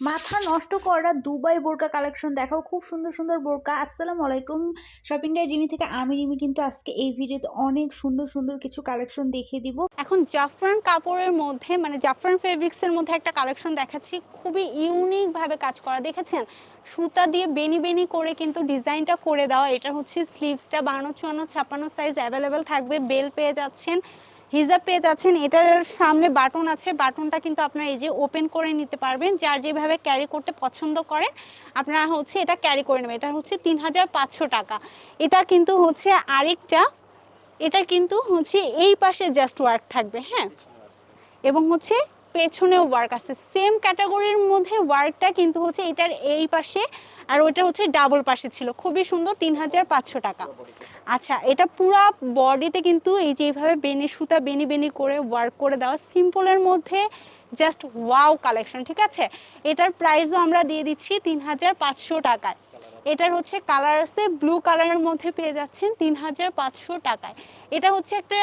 মাথা নষ্ট করা দুবাই বোরকা কালেকশন দেখাও। খুব সুন্দর সুন্দর বোরকা। আসসালামু আলাইকুম। শপিং গাইড রিমি থেকে আমি রিমি কিন্তু আজকে এই ভিডিওতে অনেক সুন্দর সুন্দর কিছু কালেকশন দেখিয়ে দিব। এখন জাফরান কাপড়ের মধ্যে মানে জাফরান ফেব্রিক্সের মধ্যে একটা কালেকশন দেখাচ্ছি। খুবই ইউনিক ভাবে কাজ করা। দেখেছেন? সুতা দিয়ে বেনি বেনি করে কিন্তু ডিজাইনটা করে দেওয়া। এটা হচ্ছে স্লিভসটা বান্ন চুয়ান্ন, ছাপ্পান্ন সাইজ অ্যাভেলেবেল থাকবে। বেল পেয়ে যাচ্ছেন। হিজাব পেয়ে যাচ্ছেন, এটার সামনে বাটন আছে, বাটনটা কিন্তু আপনারা এই যে ওপেন করে নিতে পারবেন, যার যেভাবে ক্যারি করতে পছন্দ করেন, আপনারা হচ্ছে এটা ক্যারি করে নেবেন, এটা হচ্ছে তিন হাজার পাঁচশো টাকা। এটা কিন্তু হচ্ছে আরেকটা, এটা কিন্তু হচ্ছে এই পাশে জাস্ট ওয়ার্ক থাকবে হ্যাঁ? এবং হচ্ছে পেছনেও ওয়ার্ক আছে। সেম ক্যাটাগরির মধ্যে ওয়ার্কটা কিন্তু হচ্ছে এটার এই পাশে আর ওইটা হচ্ছে ডাবল পাশে ছিল। খুবই সুন্দর তিন হাজার পাঁচশো টাকা। আচ্ছা এটা পুরা বডিতে কিন্তু এই যে এইভাবে বেনি সুতা বেনি বেনি করে ওয়ার্ক করে দেওয়া সিম্পলের মধ্যে জাস্ট ওয়াও কালেকশন ঠিক আছে? এটার প্রাইসও আমরা দিয়ে দিচ্ছি তিন হাজার পাঁচশো টাকায়। এটার হচ্ছে কালার আছে ব্লু কালারের মধ্যে পেয়ে যাচ্ছেন তিন হাজার পাঁচশো টাকায়। এটা হচ্ছে একটা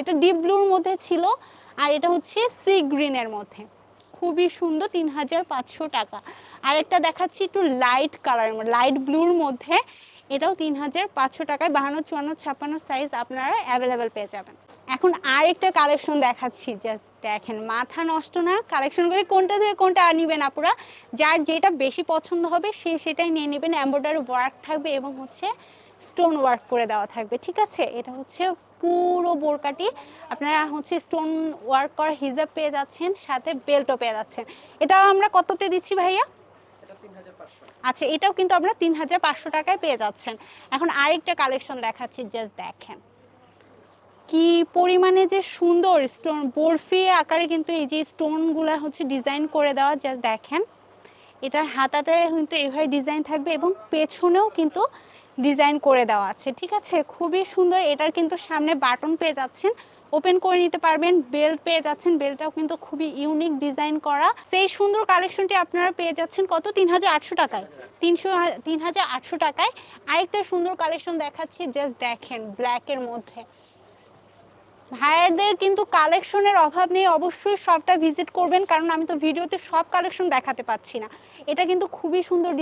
এটা ডিপ ব্লুর মধ্যে ছিল আর এটা হচ্ছে সি গ্রিনের মধ্যে। খুবই সুন্দর তিন হাজার পাঁচশো টাকা। আর একটা দেখাচ্ছি একটু লাইট কালার লাইট ব্লুর মধ্যে। এটাও তিন হাজার পাঁচশো টাকায়, বাহান্ন, চুয়ান্ন, ছাপ্পান্ন সাইজ আপনারা অ্যাভেলেবেল পেয়ে যাবেন। এখন আরেকটা কালেকশন দেখাচ্ছি যে দেখেন, মাথা নষ্ট না। কালেকশন করে কোনটা থেকে কোনটা আর নিবেন আপুরা? যার যেটা বেশি পছন্দ হবে, সে সেটাই নিয়ে নেবেন। এম্ব্রয়ডারি ওয়ার্ক থাকবে এবং হচ্ছে স্টোন ওয়ার্ক করে দেওয়া থাকবে, ঠিক আছে? এটা হচ্ছে পুরো বোরকাটি। আপনারা হচ্ছে স্টোন ওয়ার্ক করা হিজাব পেয়ে যাচ্ছেন, সাথে বেল্টও পেয়ে যাচ্ছেন। এটাও আমরা কততে দিচ্ছি ভাইয়া? আচ্ছা এটাও কিন্তু আমরা তিন হাজার পাঁচশো টাকায় পেয়ে যাচ্ছেন। এখন আরেকটা কালেকশন দেখাচ্ছি জাস্ট দেখেন। কি পরিমাণে যে সুন্দর স্টোন বরফি আকারে কিন্তু এই যে স্টোনগুলো হচ্ছে ডিজাইন করে দেওয়া জাস্ট দেখেন। এটার হাতাতে কিন্তু এইভাবে ডিজাইন থাকবে এবং পেছনেও কিন্তু ডিজাইন করে দেওয়া আছে। ঠিক আছে? খুবই সুন্দর। এটার কিন্তু সামনে বাটন পেয়ে যাচ্ছেন। ওপেন করে নিতে পারবেন। বেল্ট পেয়ে যাচ্ছেন। বেল্টটাও কিন্তু খুবই ইউনিক ডিজাইন করা। সেই সুন্দর কালেকশনটি আপনারা পেয়ে যাচ্ছেন কত? তিন হাজার আটশো টাকায়। তিনশো তিন হাজার আটশো টাকায় আরেকটা সুন্দর কালেকশন দেখাচ্ছি। জাস্ট দেখেন ব্ল্যাকের মধ্যে। ভাইয়ারদের কিন্তু কালেকশনের অভাব নেই। অবশ্যই সবটা ভিজিট করবেন। কারণ আমি তো ভিডিওতে সব কালেকশন দেখাতে পাচ্ছি না। এটা কিন্তু খুবই সুন্দর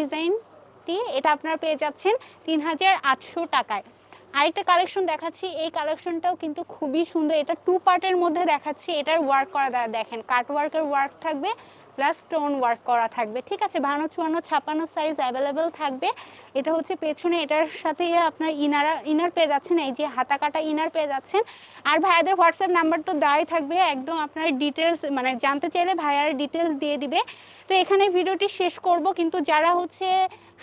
ডিজাইনটি এটা আপনারা পেয়ে যাচ্ছেন তিন হাজার আটশো টাকায়। আরেকটা কালেকশন দেখাচ্ছি, এই কালেকশনটাও কিন্তু খুবই সুন্দর। এটা টু পার্টের মধ্যে দেখাচ্ছি, এটার ওয়ার্ক করা দেখেন কাট ওয়ার্কের ওয়ার্ক থাকবে প্লাস স্টোন ওয়ার্ক করা থাকবে, ঠিক আছে? বাহান্ন, চুয়ান্ন, ছাপ্পান্ন সাইজ অ্যাভেলেবেল থাকবে। এটা হচ্ছে পেছনে, এটার সাথে আপনার ইনার ইনার পেয়ে যাচ্ছেন, এই যে হাতা কাটা ইনার পেয়ে যাচ্ছেন। আর ভাইয়াদের হোয়াটসঅ্যাপ নাম্বার তো দেওয়াই থাকবে, একদম আপনার ডিটেলস মানে জানতে চাইলে ভাইয়ার ডিটেলস দিয়ে দিবে। তো এখানে ভিডিওটি শেষ করব, কিন্তু যারা হচ্ছে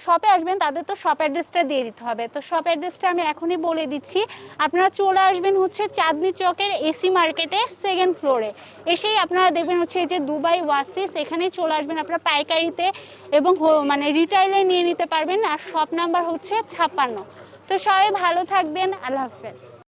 শপে আসবেন, তাদের তো শপ অ্যাড্রেসটা দিয়ে দিতে হবে। তো শপ অ্যাড্রেসটা আমি এখনই বলে দিচ্ছি। আপনারা চলে আসবেন হচ্ছে চাঁদনি চকের এসি মার্কেটে সেকেন্ড ফ্লোরে এসেই আপনারা দেখবেন হচ্ছে এই যে দুবাই ওয়াসিস, এখানেই চলে আসবেন আপনারা পাইকারিতে এবং মানে রিটাইলে নিয়ে নিতে পারবেন। আর শপ নাম্বার হচ্ছে ছাপ্পান্ন। তো সবাই ভালো থাকবেন, আল্লাহ হাফেজ।